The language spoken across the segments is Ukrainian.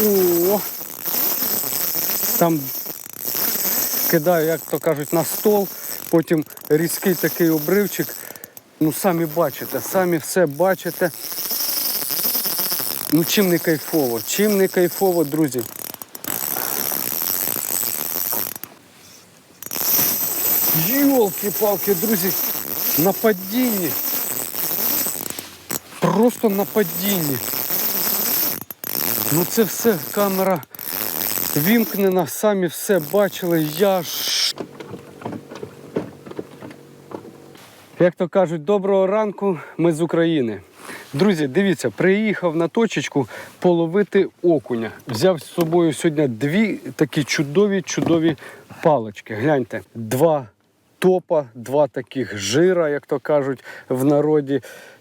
О! Там кидаю, як то кажуть, на стол, потім різкий такий обривчик. Ну, самі бачите, самі все бачите. Ну, чим не кайфово, чим не кайфово, друзі. Йолки-палки, друзі, на падінні. Просто на падінні. Ну це все камера вімкнена, самі все бачили. Я ж. Як то кажуть, доброго ранку, ми з України. Друзі, дивіться, приїхав на точечку половити окуня. Взяв з собою сьогодні дві такі чудові, чудові палички. Гляньте, два топа, два таких жира, як то кажуть в народі.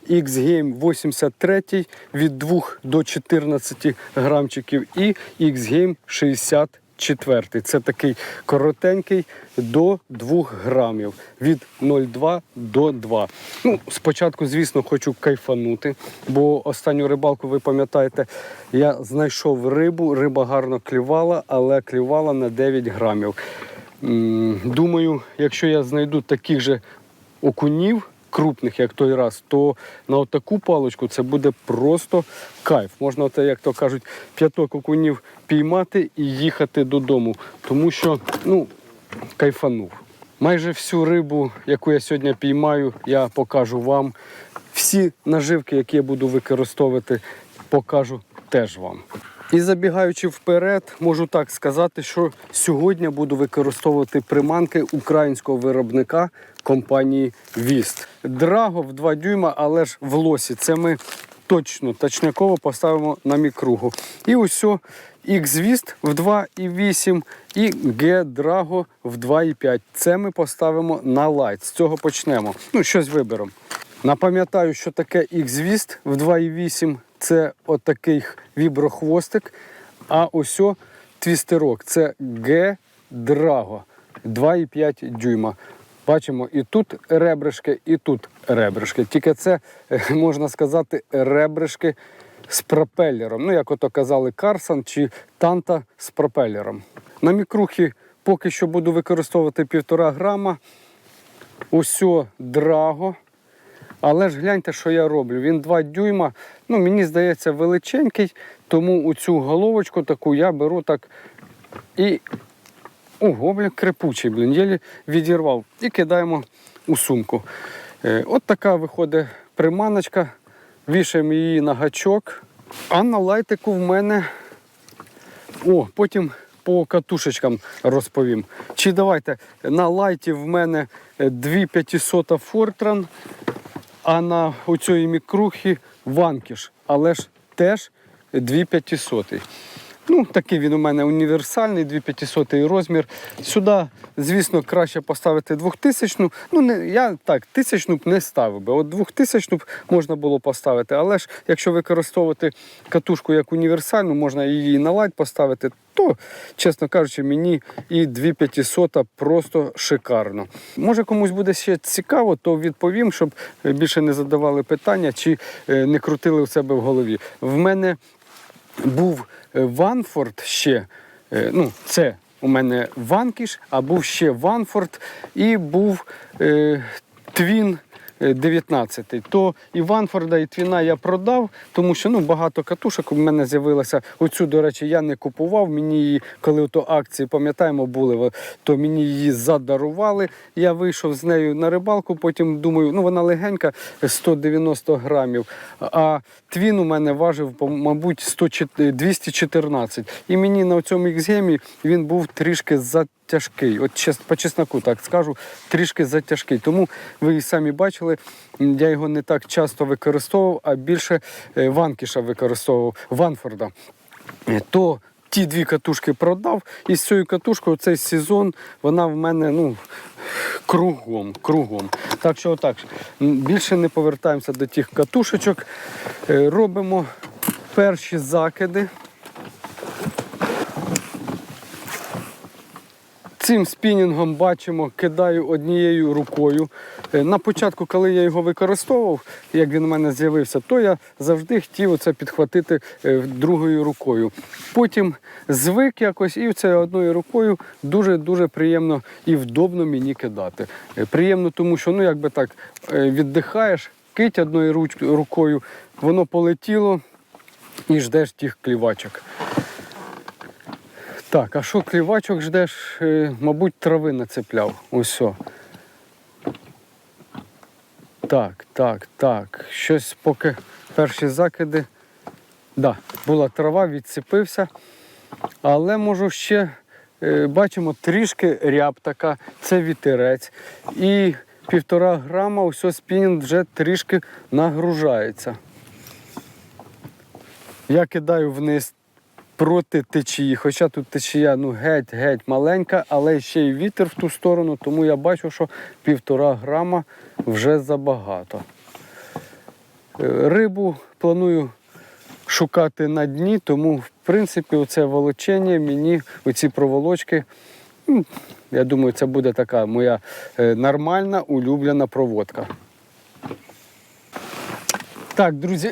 X-Game 83 від 2 до 14 грамчиків і X-Game 64. Це такий коротенький до 2 грамів від 0,2 до 2. Ну, спочатку, звісно, хочу кайфанути, бо останню рибалку, ви пам'ятаєте, я знайшов рибу, риба гарно клювала, але клювала на 9 грамів. Думаю, якщо я знайду таких же окунів крупних, як той раз, то на отаку паличку це буде просто кайф. Можна, як то кажуть, п'яток окунів піймати і їхати додому. Тому що, ну, кайфанув. Майже всю рибу, яку я сьогодні піймаю, я покажу вам. Всі наживки, які я буду використовувати, покажу теж вам. І забігаючи вперед, можу так сказати, що сьогодні буду використовувати приманки українського виробника компанії Віст. В 2 дюйма, але ж в лосі. Це ми точно точняково поставимо на мікругу. І ось X-Віст в 2,8 і G-Drago в 2,5. Це ми поставимо на лайт. З цього почнемо. Ну, щось виберемо. Напам'ятаю, що таке X-Віст в 2,8 це отакий віброхвостик. А ось твістерок це G-Drago 2,5 дюйма. Бачимо, і тут ребришки, і тут ребришки. Тільки це, е, можна сказати, ребришки з пропелером. Ну, як ото казали, Карсан чи Танта з пропелером. На мікрухі поки що буду використовувати півтора грама. Усьо драго. Але ж гляньте, що я роблю. Він 2 дюйма. Ну, мені здається, величенький, тому цю головочку таку я беру так і. Ого, блін, крепучий, блін, єлі відірвав. І кидаємо у сумку. Е, от така виходить приманочка. Вішаємо її на гачок. А на лайтику в мене. О, потім по катушечкам розповім. Чи давайте на лайті в мене 2500 Fortran, а на оцій мікрухі ванкіш, але ж теж 2500. Ну, такий він у мене універсальний, 2500 розмір. Сюди, звісно, краще поставити 2000. Ну, не, я так, тисячну б не ставив би. От 2000 б можна було поставити. Але ж якщо використовувати катушку як універсальну, можна її на лайт поставити, то, чесно кажучи, мені і 2500 просто шикарно. Може комусь буде ще цікаво, то відповім, щоб більше не задавали питання чи е, не крутили у себе в голові. В мене був е, Ванфорд ще. е, Ну, це у мене Ванкіш, а був ще Ванфорд і був е, Твін. Е, 19 то і Ванфорда, і Твіна я продав, тому що ну, багато катушок у мене з'явилося. Оцю, до речі, я не купував. Мені її, коли ото акції, пам'ятаємо, були, то мені її задарували. Я вийшов з нею на рибалку, потім думаю, ну вона легенька, 190 грамів. А твін у мене важив, мабуть, 100, 214. І мені на цьому іксгемі він був трішки затяжкий. От по чесноку так скажу, трішки затяжкий. Тому ви і самі бачили, я його не так часто використовував, а більше е, ванкіша використовував, Ванфорда. Е, То ті дві катушки продав, і з цією катушкою цей сезон вона в мене ну, кругом. кругом. Так що отак. Більше не повертаємося до тих катушечок. Е, Робимо перші закиди. Цим спінінгом бачимо, кидаю однією рукою. Е, На початку, коли я його використовував, як він у мене з'явився, то я завжди хотів це підхватити е, другою рукою. Потім звик якось і це одною рукою дуже-дуже приємно і вдобно мені кидати. Е, Приємно, тому що ну якби так віддихаєш, кить одною рукою, воно полетіло і ждеш тих клівачок. Так, а що клівачок ждеш? Е, Мабуть, трави нацепляв. Ось. Так, так, так. Щось поки перші закиди. Да, була трава, відцепився. Але можу ще е, бачимо трішки ряб така, це вітерець. І півтора грама ось спінінг вже трішки нагружається. Я кидаю вниз проти течії, хоча тут течія ну, геть-геть маленька, але ще й вітер в ту сторону, тому я бачу, що півтора грама вже забагато. Е, Рибу планую шукати на дні, тому в принципі оце волочення мені, оці проволочки, я думаю, це буде така моя е, нормальна улюблена проводка. Так, друзі,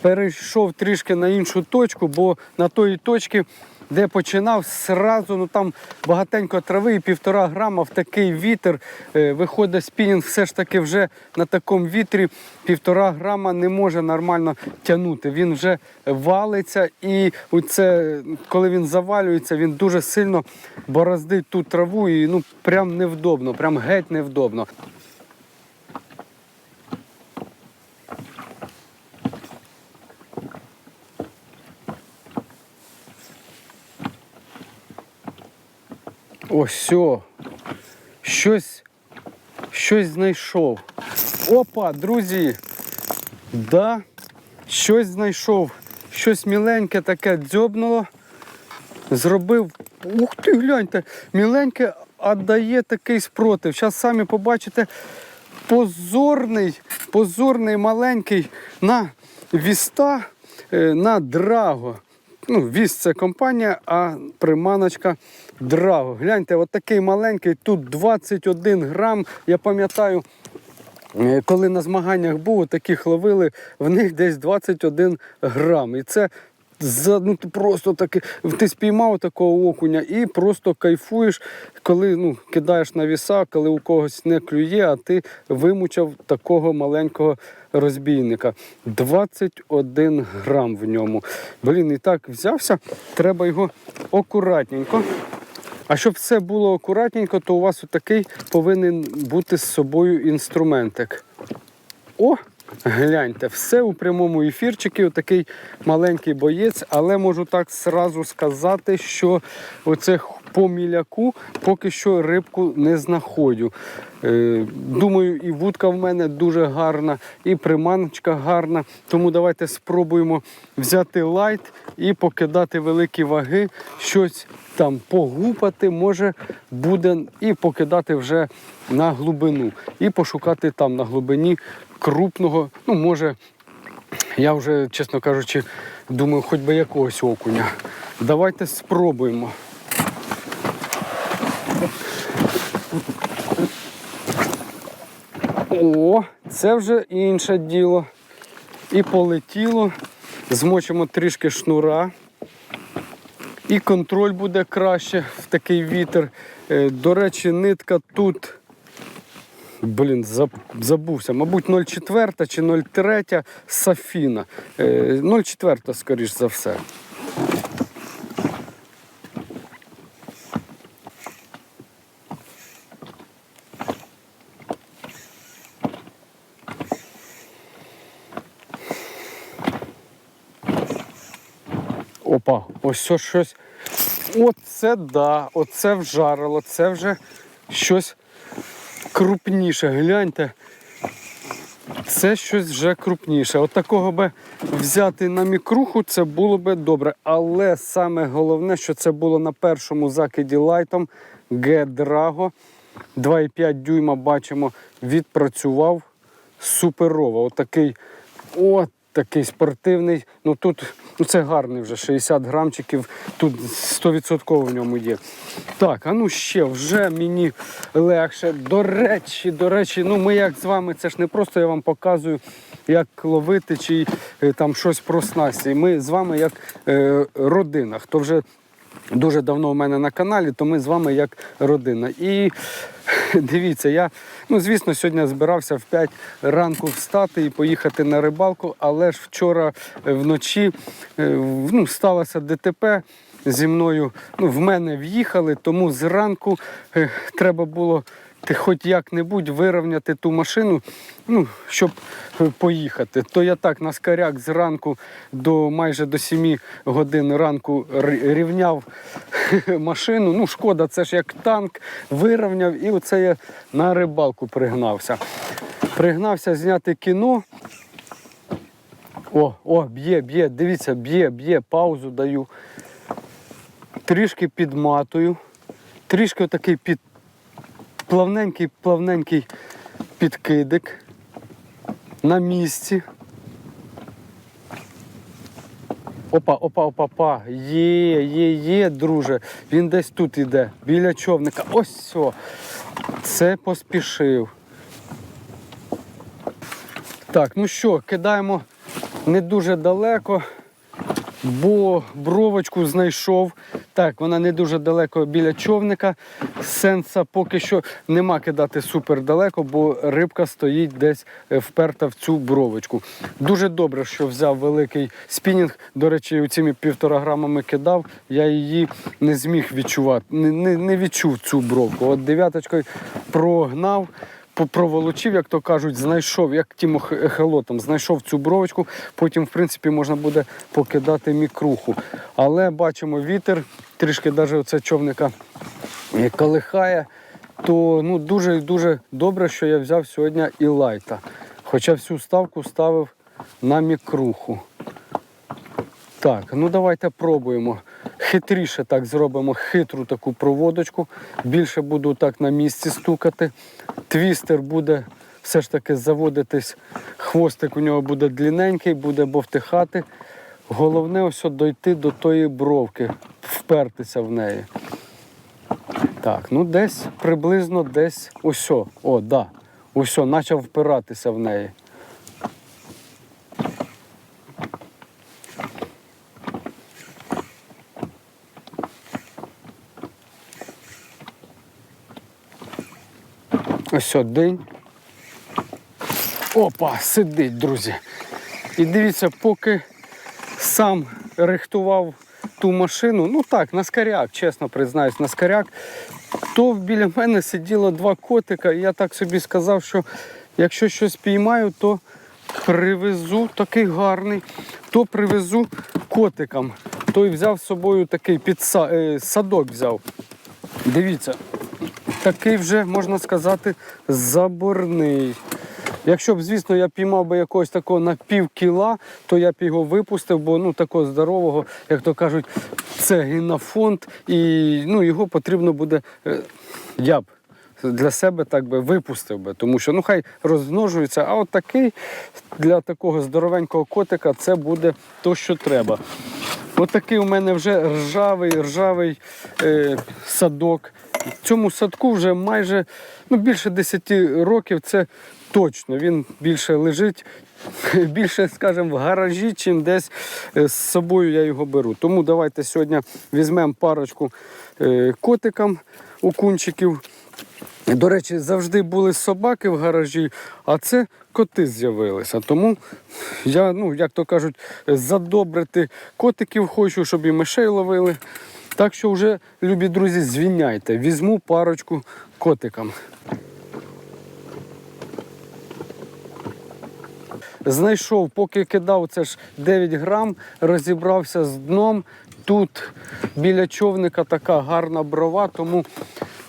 перейшов трішки на іншу точку, бо на тої точці, де починав, сразу, ну там багатенько трави і півтора грама в такий вітер. Е, виходить спінінг все ж таки вже на такому вітрі півтора грама не може нормально тягнути. Він вже валиться і оце, коли він завалюється, він дуже сильно бороздить ту траву і ну прям невдобно, прям геть невдобно. Ось. Щось, щось знайшов. Опа, друзі. Да, щось знайшов. Щось міленьке таке дзьобнуло. Зробив. Ух ти, гляньте, міленьке, дає такий спротив. Зараз самі побачите позорний, позорний маленький на віста, е, на драго. Ну, Віз це компанія, а приманочка драго. Гляньте, от такий маленький, тут 21 грам. Я пам'ятаю, Е, Коли на змаганнях був, таких ловили, в них десь 21 грам. І це за, ну, ти просто таки, ти спіймав такого окуня і просто кайфуєш, коли ну, кидаєш на віса, коли у когось не клює, а ти вимучав такого маленького розбійника. 21 грам в ньому. Блін, і так взявся, треба його акуратненько. А щоб все було акуратненько, то у вас отакий повинен бути з собою інструментик. О, гляньте, все у прямому ефірчику, отакий маленький боєць, але можу так сразу сказати, що оце по міляку поки що рибку не знаходжу. Е, думаю, і вудка в мене дуже гарна, і приманочка гарна. Тому давайте спробуємо взяти лайт і покидати великі ваги, щось там погупати, може буде, і покидати вже на глибину. І пошукати там на глибині крупного, ну, може, я вже, чесно кажучи, думаю, хоч би якогось окуня. Давайте спробуємо. О, це вже інше діло. І полетіло. Змочимо трішки шнура. І контроль буде краще в такий вітер. Е, До речі, нитка тут. Блін, забувся. Мабуть, 0,4 чи 0,3 Сафіна. Е, 0,4, скоріш за все. Опа, ось це щось. Оце да, оце вжарило, це вже щось крупніше. Гляньте. Це щось вже крупніше. От такого би взяти на мікруху, це було би добре. Але саме головне, що це було на першому закиді лайтом Г-Драго. 2,5 дюйма бачимо, відпрацював суперово. Отакий, от такий спортивний. Ну тут ну, це гарний вже 60 грамчиків, тут 100% в ньому є. Так, а ну ще вже мені легше. До речі, до речі, ну ми як з вами, це ж не просто я вам показую, як ловити чи е, там щось про снасті. Ми з вами як е, родина. Хто вже дуже давно у мене на каналі, то ми з вами як родина. І дивіться, я, ну звісно, сьогодні збирався в 5 ранку встати і поїхати на рибалку, але ж вчора е, вночі е, ну, сталося ДТП. Зі мною ну, в мене в'їхали, тому зранку е, треба було хоч як-небудь вирівняти ту машину, ну, щоб е, поїхати. То я так на скаряк зранку до майже до 7 годин ранку рівняв машину. Ну, шкода, це ж як танк, вирівняв, і оце я на рибалку пригнався. Пригнався зняти кіно. О, о, б'є, б'є, дивіться, б'є, б'є, паузу даю. Трішки підматую, трішки отакий під плавненький, плавненький підкидик на місці. Опа, опа, опа, опа. Є, є, є, друже. Він десь тут іде, біля човника. Ось все. Це поспішив. Так, ну що, кидаємо не дуже далеко, бо бровочку знайшов. Так, вона не дуже далеко біля човника. Сенса поки що нема кидати супер далеко, бо рибка стоїть десь е, вперта в цю бровочку. Дуже добре, що взяв великий спінінг. До речі, цими півтора грамами кидав, я її не зміг відчувати, не, не, не відчув цю бровку. От дев'яточкою прогнав проволочив, як то кажуть, знайшов, як тим ехолотом, знайшов цю бровочку, потім, в принципі, можна буде покидати мікруху. Але бачимо вітер, трішки навіть оце човника е, колихає, то ну, дуже дуже добре, що я взяв сьогодні і лайта. Хоча всю ставку ставив на мікруху. Так, ну давайте пробуємо. Хитріше так зробимо хитру таку проводочку. Більше буду так на місці стукати. Твістер буде все ж таки заводитись. Хвостик у нього буде длинненький, буде бовтихати. Головне ось дойти до тої бровки, впертися в неї. Так, ну десь приблизно десь ось. О, да. Ось, почав впиратися в неї. Ось от день. Опа, сидить, друзі. І дивіться, поки сам рихтував ту машину, ну так, на скаряк, чесно признаюсь, на скаряк, то біля мене сиділо два котика, і я так собі сказав, що якщо щось піймаю, то привезу такий гарний, то привезу котикам. Той взяв з собою такий підса... е, садок взяв. Дивіться, такий вже, можна сказати, заборний. Якщо б, звісно, я піймав би якогось такого на пів кіла, то я б його випустив, бо ну такого здорового, як то кажуть, це генофонд, і ну, його потрібно буде. е, Я б для себе так би випустив би, тому що ну хай розмножується, а от такий для такого здоровенького котика це буде то, що треба. От такий у мене вже ржавий, ржавий е, садок. Цьому садку вже майже ну, більше 10 років це точно. Він більше лежить, більше, скажімо, в гаражі, чим десь е, з собою я його беру. Тому давайте сьогодні візьмемо парочку е, котикам окунчиків. До речі, завжди були собаки в гаражі, а це коти з'явилися. Тому я, ну, як то кажуть, задобрити котиків хочу, щоб і мишей ловили. Так що вже, любі друзі, звільняйте. Візьму парочку котикам. Знайшов, поки кидав це ж 9 грам, розібрався з дном. Тут біля човника така гарна брова, тому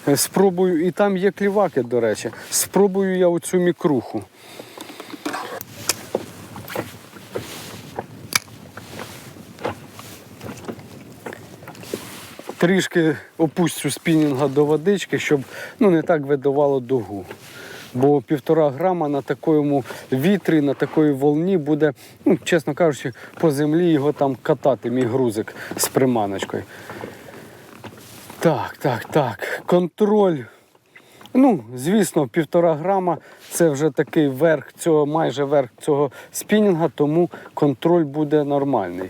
е, спробую, і там є кліваки, до речі. Спробую я оцю мікруху. Трішки опущу спінінга до водички, щоб ну, не так видавало дугу. бо півтора грама на такому вітрі, на такої волні буде, ну, чесно кажучи, по землі його там катати, мій грузик з приманочкою. Так, так, так. Контроль. Ну, звісно, півтора грама це вже такий верх цього, майже верх цього спінінга, тому контроль буде нормальний.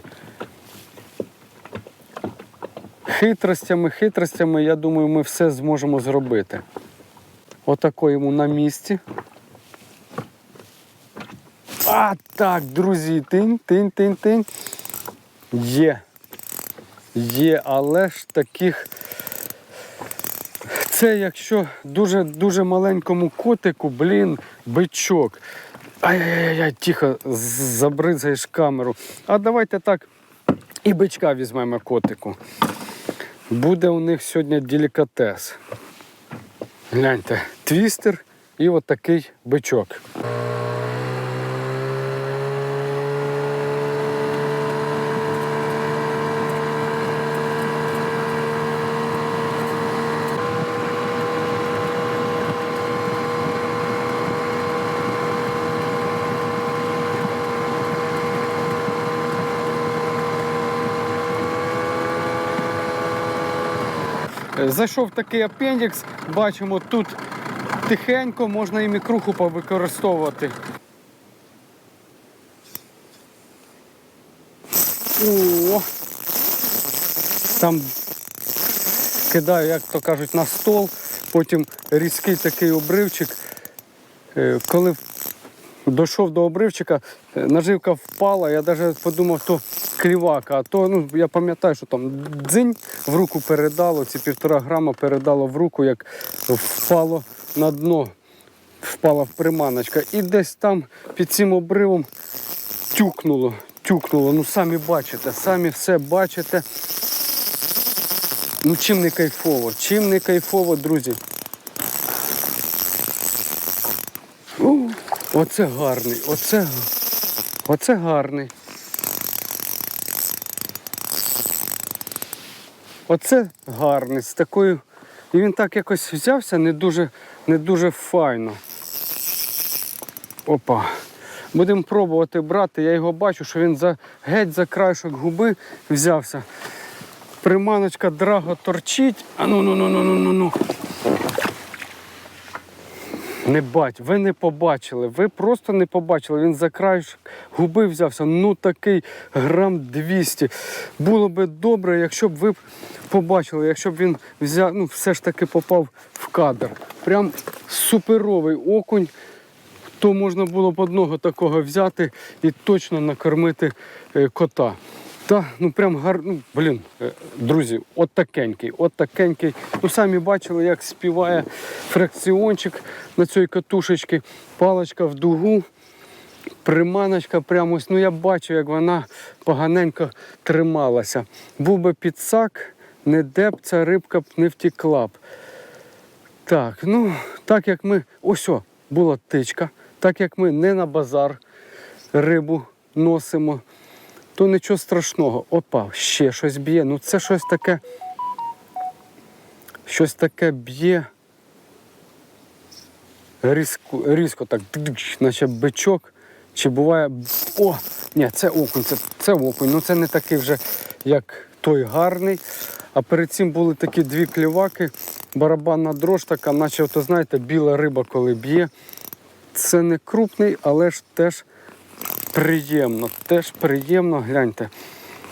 Хитростями, хитростями, я думаю, ми все зможемо зробити. Отако йому на місці. А так, друзі, тинь, тинь, тинь, тинь. Є. Є, але ж таких. Це якщо дуже дуже маленькому котику, блін, бичок. Ай-яй-яй, тихо, забризаєш камеру. А давайте так і бичка візьмемо котику. Буде у них сьогодні делікатес. Гляньте, твістер і отакий бичок. Зайшов такий апендікс, бачимо тут тихенько, можна і мікруху повикористовувати. О! Там кидаю, як то кажуть, на стол, потім різкий такий обривчик. Е, Коли дійшов до обривчика, е, наживка впала, я навіть подумав, то клівака, а то ну, я пам'ятаю, що там дзинь в руку передало, ці півтора грама передало в руку, як впало на дно, впала в приманочка. І десь там під цим обривом тюкнуло, тюкнуло. Ну самі бачите, самі все бачите. Ну чим не кайфово, чим не кайфово, друзі. Оце гарний, оце, оце гарний. Оце гарний з такою. І він так якось взявся не дуже, не дуже файно. Опа. Будемо пробувати брати. Я його бачу, що він за, геть за краєшок губи взявся. Приманочка драго торчить. А ну ну ну ну ну ну ну. Не бать, ви не побачили, ви просто не побачили. Він за краєшок губи взявся. Ну такий грам 200. Було би добре, якщо б ви побачили, якщо б він взяв, ну все ж таки попав в кадр. Прям суперовий окунь. То можна було б одного такого взяти і точно накормити е, кота. Та, ну прям гар... ну, блін, е, друзі, от такенький, от такенький. Ну самі бачили, як співає фракціончик на цій катушечці, паличка в дугу, приманочка прямо ось, ну я бачу, як вона поганенько трималася. Був би підсак, не де б ця рибка б не втекла б. Так, ну, так як ми. Ось о, була тичка. Так як ми не на базар рибу носимо, то нічого страшного. Опа, ще щось б'є. Ну це щось таке. Щось таке б'є. Різко, різко так, наче бичок. Чи буває. О! Ні, це окунь, це, це окунь. Ну це не такий вже, як той гарний. А перед цим були такі дві кліваки, барабанна дрож така, наче, то, знаєте, біла риба, коли б'є. Це не крупний, але ж теж приємно. Теж приємно, гляньте.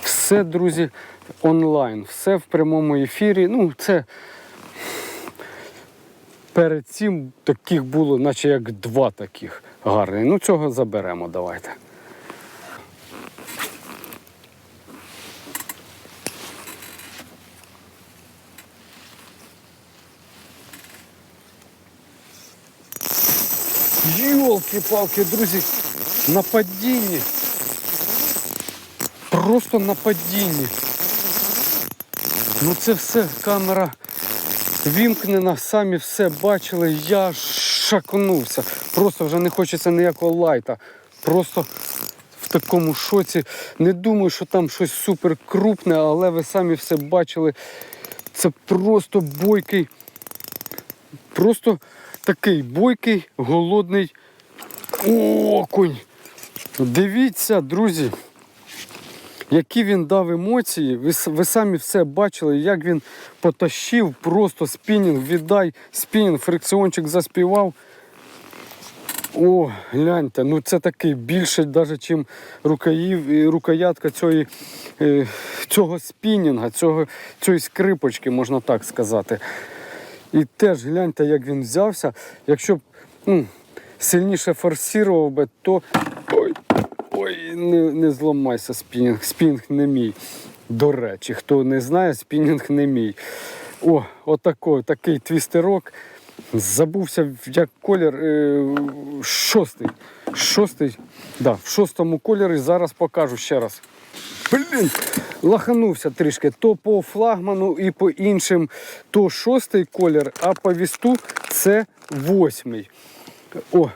Все, друзі, онлайн, все в прямому ефірі. Ну, це перед цим таких було, наче як два таких гарних. Ну, цього заберемо, давайте. Йолки-палки, друзі, на. Просто на. Ну це все камера вімкнена, самі все бачили, я шакнувся. Просто вже не хочеться ніякого лайта. Просто в такому шоці. Не думаю, що там щось супер крупне, але ви самі все бачили. Це просто бойкий. Просто такий бойкий, голодний окунь. Дивіться, друзі, які він дав емоції. Ви, ви самі все бачили, як він потащив просто спінінг, віддай спінінг, фрикціончик заспівав. О, гляньте, ну це такий більше, навіть, ніж рукоятка цієї, е, цього спінінга, цього, цієї скрипочки, можна так сказати. І теж гляньте, як він взявся. Якщо б ну, сильніше форсував би, то. Не, не зламайся спінінг. Спінінг не мій. До речі, хто не знає, спінінг не мій. О, отако, такий твістерок. Забувся, як колір е, шостий. Шостий. Да, в шостому кольорі зараз покажу ще раз. Блін, лаханувся трішки. То по флагману і по іншим, то шостий колір, а по вісту це восьмий. О,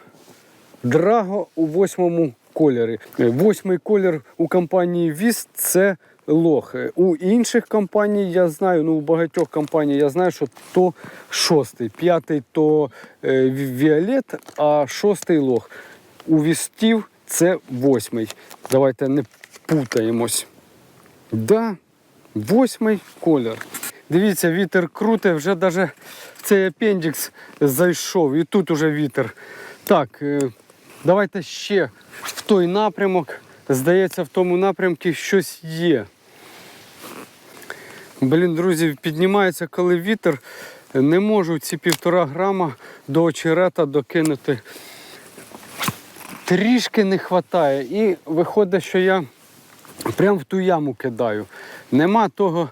Драго у восьмому кольорі. Е, Восьмий колір у компанії Віст це лох. Е, У інших компаній я знаю, ну у багатьох компаній я знаю, що то шостий, п'ятий то е, Віолет, а шостий лох. У вістів це восьмий. Давайте не путаємось. Да, восьмий колір. Дивіться, вітер круте, вже навіть цей апендікс зайшов, і тут уже вітер. Так, давайте ще в той напрямок. Здається, в тому напрямку щось є. Блін, друзі, піднімається, коли вітер. Не можу ці півтора грама до очерета докинути. Трішки не вистачає. І виходить, що я прямо в ту яму кидаю. Нема того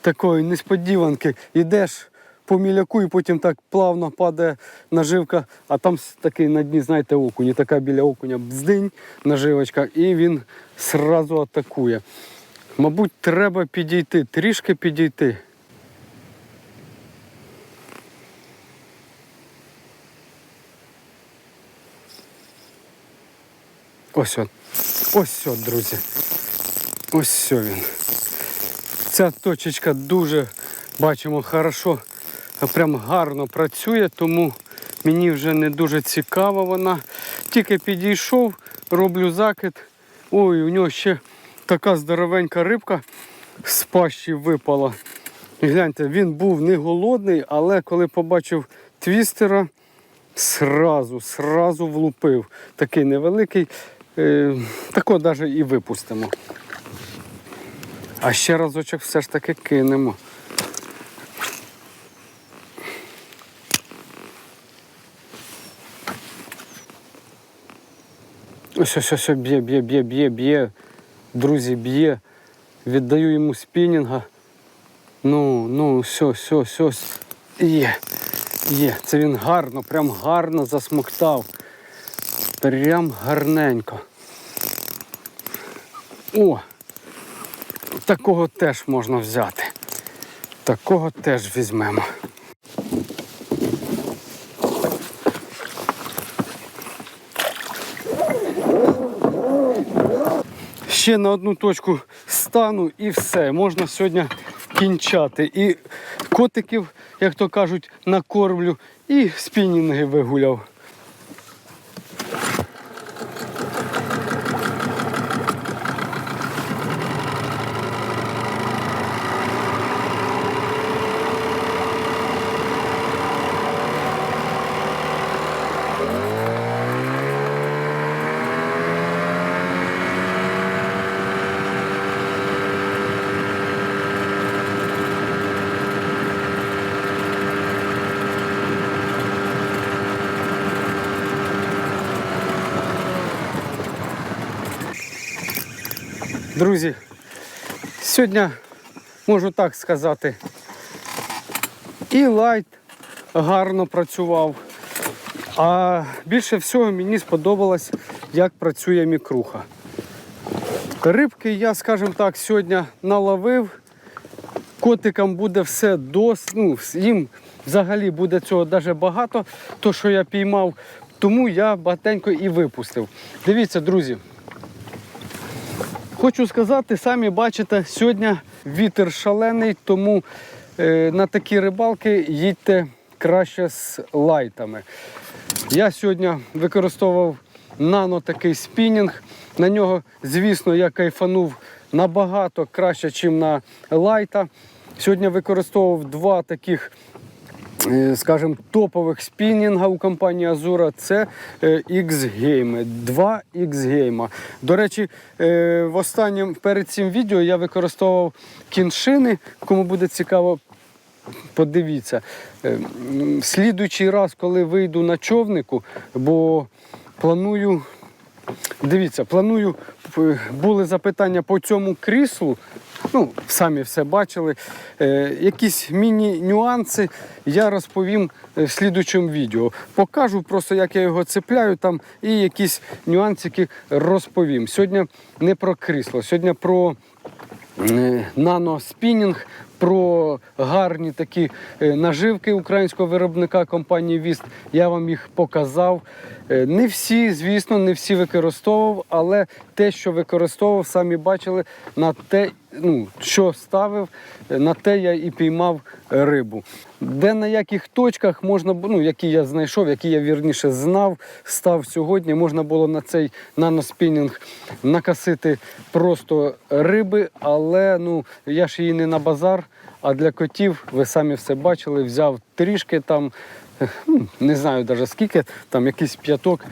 такої несподіванки. Ідеш по міляку і потім так плавно падає наживка, а там такий на дні, знаєте, окунь. Така біля окуня бздинь наживочка, і він сразу атакує. Мабуть, треба підійти, трішки підійти. Ось от. Ось от, друзі. Ось він. Ця точечка дуже, бачимо, хорошо, прям гарно працює, тому мені вже не дуже цікава вона. Тільки підійшов, роблю закид. Ой, у нього ще така здоровенька рибка з пащі випала. І гляньте, він був не голодний, але коли побачив твістера, сразу, сразу влупив. Такий невеликий. Е, такого навіть і випустимо. А ще разочок все ж таки кинемо. Ось ось ось б'є, б'є, б'є, б'є, б'є. Друзі, б'є. Віддаю йому спінінга. Ну, ну, все, все, все. Є. Є. Це він гарно, прям гарно засмоктав. Прям гарненько. О! Такого теж можна взяти. Такого теж візьмемо. Ще на одну точку стану і все. Можна сьогодні кінчати. І котиків, як то кажуть, накормлю, і спінінги вигуляв. Друзі, сьогодні можу так сказати, і лайт гарно працював. А більше всього мені сподобалось, як працює мікруха. Рибки я, скажімо так, сьогодні наловив. Котикам буде все дос... ну, їм взагалі буде цього дуже багато, то що я піймав, тому я багатенько і випустив. Дивіться, друзі. Хочу сказати, самі бачите, сьогодні вітер шалений, тому е, на такі рибалки їдьте краще з лайтами. Я сьогодні використовував нано такий спінінг. На нього, звісно, я кайфанув набагато краще, ніж на лайта. Сьогодні використовував два таких скажімо, топових спінінга у компанії Azura це е, X-Game, два X-Game. До речі, е, в останнім перед цим відео я використовував кіншини. Кому буде цікаво, подивіться. Е, Слідуючий раз, коли вийду на човнику, бо планую. Дивіться, планую, були запитання по цьому кріслу. Ну, самі все бачили. Е, якісь міні-нюанси я розповім е, в слідучому відео. Покажу просто, як я його цепляю там, і якісь нюансики розповім. Сьогодні не про крісло, сьогодні про е, наноспінінг, про гарні такі е, наживки українського виробника компанії Віст. Я вам їх показав. Е, Не всі, звісно, не всі використовував, але те, що використовував, самі бачили на те, ну, що ставив, е, на те я і піймав рибу. Де на яких точках можна, ну, які я знайшов, які я вірніше знав, став сьогодні, можна було на цей наноспінінг накасити просто риби, але ну, я ж її не на базар, а для котів, ви самі все бачили, взяв трішки там, е, ну, не знаю навіть скільки, там якийсь п'яток,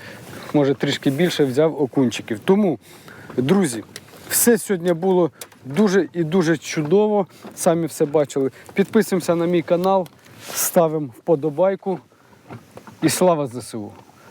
може трішки більше взяв окунчиків. Тому, друзі, все сьогодні було дуже і дуже чудово. Самі все бачили. Підписуємося на мій канал, ставимо вподобайку. І слава ЗСУ!